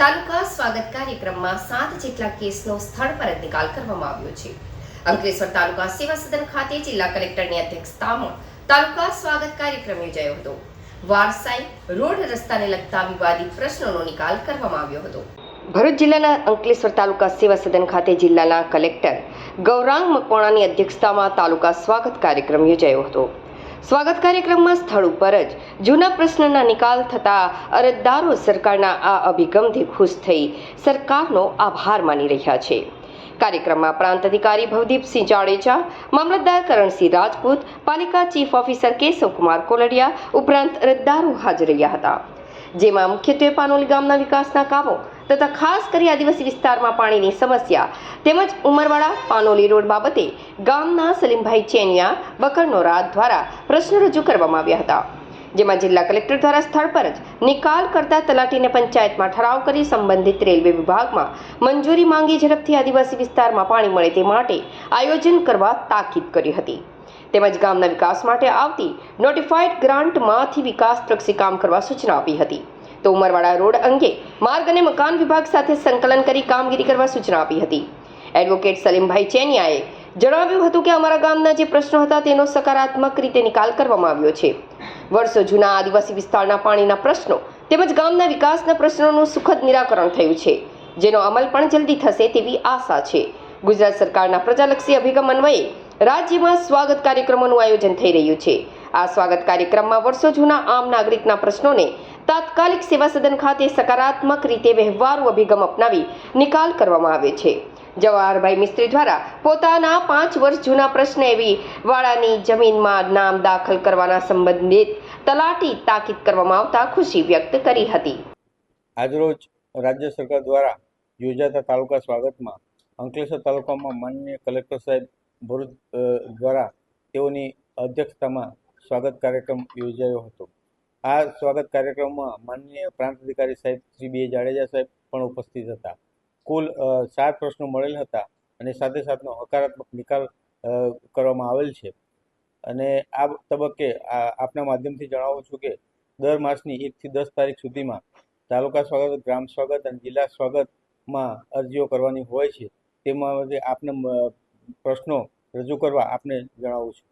તાલુકા સ્વાગત કાર્યક્રમમાં સાત જેટલા કેસનો સ્થળ પર જ નિકાલ કરવામાં આવ્યો છે. અંકલેશ્વર તાલુકા સેવા સદન ખાતે જિલ્લા કલેક્ટરની અધ્યક્ષતામાં તાલુકા સ્વાગત કાર્યક્રમ યોજાયો હતો. વારસાઈ રોડ રસ્તાને લગતા વિવાદિત પ્રશ્નોનો નિકાલ કરવામાં આવ્યો હતો. ભરૂચ જિલ્લાના અંકલેશ્વર તાલુકા સેવા સદન ખાતે જિલ્લાના કલેક્ટર ગૌરાંગ મકવાણાની અધ્યક્ષતામાં તાલુકા સ્વાગત કાર્યક્રમ યોજાયો હતો. સ્વાગત કાર્યક્રમમાં સ્થળ ઉપર જ જૂના પ્રશ્નના નિકાલ થતા અરજદારો સરકારના આ અભિગમથી ખુશ થઈ સરકારનો આભાર માની રહ્યા છે. કાર્યક્રમમાં પ્રાંત અધિકારી ભવદીપસિંહ જાડેજા, મામલતદાર કરણસિંહ રાજપૂત, પાલિકા ચીફ ઓફિસર કેશવકુમાર કોલડિયા ઉપરાંત અરજદારો હાજર રહ્યા હતા. જેમાં મુખ્યત્વે પાનોલી ગામના વિકાસના કામો તથા ખાસ કરી આદિવાસી વિસ્તારમાં પાણીની સમસ્યા. તેમજ ઉમરવાડા પાનોલી રોડ બાબતે ગામના સલીમભાઈ ચેનિયા બકરનોરા દ્વારા પ્રશ્નો રજૂ કરવામાં આવ્યા હતા. જેમાં જિલ્લા કલેક્ટર દ્વારા સ્થળ પર જ નિકાલ કરતા તલાટીને પંચાયતમાં ઠરાવ કરી સંબંધિત રેલવે વિભાગમાં મંજૂરી માંગી ઝડપથી આદિવાસી વિસ્તારમાં પાણી મળે તે માટે આયોજન કરવા તાકીદ કરી હતી. તેમજ ગામના વિકાસ માટે આવતી નોટિફાઈડ ગ્રાન્ટમાંથી વિકાસ પ્રક્ષી કામ કરવા સૂચના આપી હતી. તો ઉમરવાડા રોડ અંગે માર્ગ અને મકાન વિભાગ સાથે સંકલન કરી કામગીરી કરવા સૂચના આપી હતી. એડવોકેટ સલીમભાઈ ચેનિયાએ જણાવ્યું હતું કે અમારા ગામના જે પ્રશ્નો હતા તેનો સકારાત્મક રીતે નિકાલ કરવામાં આવ્યો છે. વર્ષો જૂના આદિવાસી વિસ્તારના પાણીના પ્રશ્નો તેમજ ગામના વિકાસના પ્રશ્નોનું સુખદ નિરાકરણ થયું છે. જેનો અમલ પણ જલ્દી થશે તેવી આશા છે. ગુજરાત સરકારના પ્રજાલક્ષી અભિગમ અન્વયે રાજ્યમાં સ્વાગત કાર્યક્રમોનું આયોજન થઈ રહ્યું છે. આ સ્વાગત કાર્યક્રમમાં વર્ષો જૂના આમ નાગરિકના પ્રશ્નોને તાત્કાલિક સેવા સદન ખાતે સકારાત્મક રીતે વ્યવહારુ અભિગમ અપનાવી નિકાલ કરવામાં આવે છે. જવાહરભાઈ મિસ્ત્રી દ્વારા પોતાના પાંચ વર્ષ જૂના પ્રશ્ન એવી વાળાની જમીનમાં નામ દાખલ કરવાના સંબંધિત તલાટી તાકીદ કરવામાં આવતા ખુશી વ્યક્ત કરી હતી. આજરોજ રાજ્ય સરકાર દ્વારા યોજાતા તાલુકા સ્વાગતમાં અંકલેશ્વર તાલુકામાં માનનીય કલેક્ટર સાહેબ ભરૂચ દ્વારા તેઓની અધ્યક્ષતામાં સ્વાગત કાર્યક્રમ યોજાયો હતો. આ સ્વાગત કાર્યક્રમમાં માનનીય પ્રાંત અધિકારી સાહેબ શ્રી બી જાડેજા સાહેબ પણ ઉપસ્થિત હતા. કુલ સાત પ્રશ્નો મળેલ હતા અને સાથે સાથનો હકારાત્મક નિકાલ કરવામાં આવેલ છે. અને આ તબક્કે આપના માધ્યમથી જણાવું છું કે દર માસની એકથી દસ તારીખ સુધીમાં તાલુકા સ્વાગત, ગ્રામ સ્વાગત અને જિલ્લા સ્વાગતમાં અરજીઓ કરવાની હોય છે. તેમાં આપને પ્રશ્નો રજૂ કરવા આપને જણાવું છું.